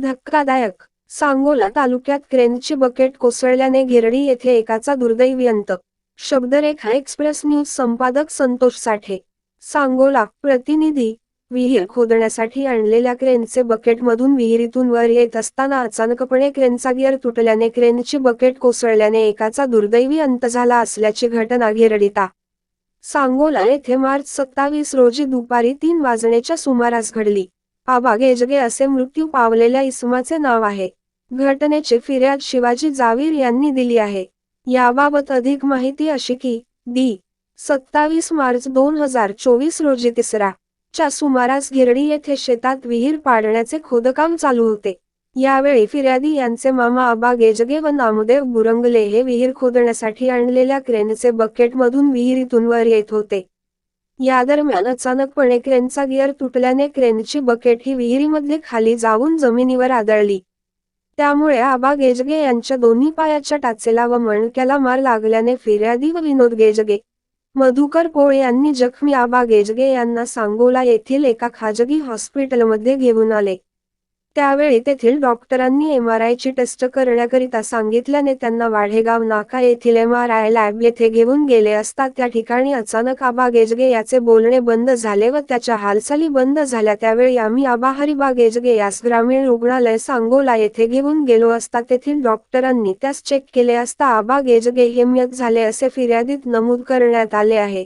धक्कादायक. सांगोला तालुक्यात क्रेनची बकेट कोसळल्याने घेरडी येथे एकाचा दुर्दैवी अंत. शब्दरेखा एक्सप्रेस न्यूज संपादक संतोष साठे. सांगोला प्रतिनिधी विहीर खोदण्यासाठी आणलेल्या क्रेनचे बकेटमधून विहिरीतून वर येत असताना अचानकपणे क्रेनचा गिअर तुटल्याने क्रेनची बकेट कोसळल्याने एकाचा दुर्दैवी अंत झाला असल्याची घटना घेरडीता. सांगोला येथे मार्च सत्तावीस रोजी दुपारी तीन वाजण्याच्या सुमारास घडली. आबा असे मृत्यू पावलेल्या इसमाचे नाव आहे. घटनेची फिर्याद शिवाजी जावीर यांनी दिली आहे. याबाबत अधिक माहिती अशी की दी सत्तावीस मार्च दोन हजार चोवीस रोजी तिसरा च्या सुमारास गिरडी येथे शेतात विहीर पाडण्याचे खोदकाम चालू होते. यावेळी फिर्यादी यांचे मामा आबा गेजगे व नामदेव बुरंगले हे विहीर खोदण्यासाठी आणलेल्या क्रेनचे बकेटमधून विहिरीतून वर येत होते. या दरम्यान अचानकपणे क्रेनचा गिअर तुटल्याने क्रेनची बकेट ही विहिरीमध्ये खाली जाऊन जमिनीवर आदळली. त्यामुळे आबा गेजगे यांच्या दोन्ही पायाच्या टाचेला व मणक्याला मार लागल्याने फिर्यादी व विनोद गेजगे मधुकर पोळ यांनी जखमी आबा गेजगे यांना सांगोला येथील एका खाजगी हॉस्पिटलमध्ये घेऊन आले. त्यावेळी तेथील डॉक्टरांनी एम आर आयची टेस्ट करण्याकरिता सांगितल्याने त्यांना वाढेगाव नाका येथील एम आर आय लॅब येथे घेऊन गेले असता त्या ठिकाणी अचानक आबा गेजगे याचे बोलणे बंद झाले व त्याच्या हालचाली बंद झाल्या. त्यावेळी आम्ही आबा हरिबा गेजगे यास ग्रामीण रुग्णालय सांगोला येथे घेऊन गेलो असता तेथील डॉक्टरांनी त्यास चेक केले असता आबा गेजगे हे मयत झाले असे फिर्यादीत नमूद करण्यात आले आहे.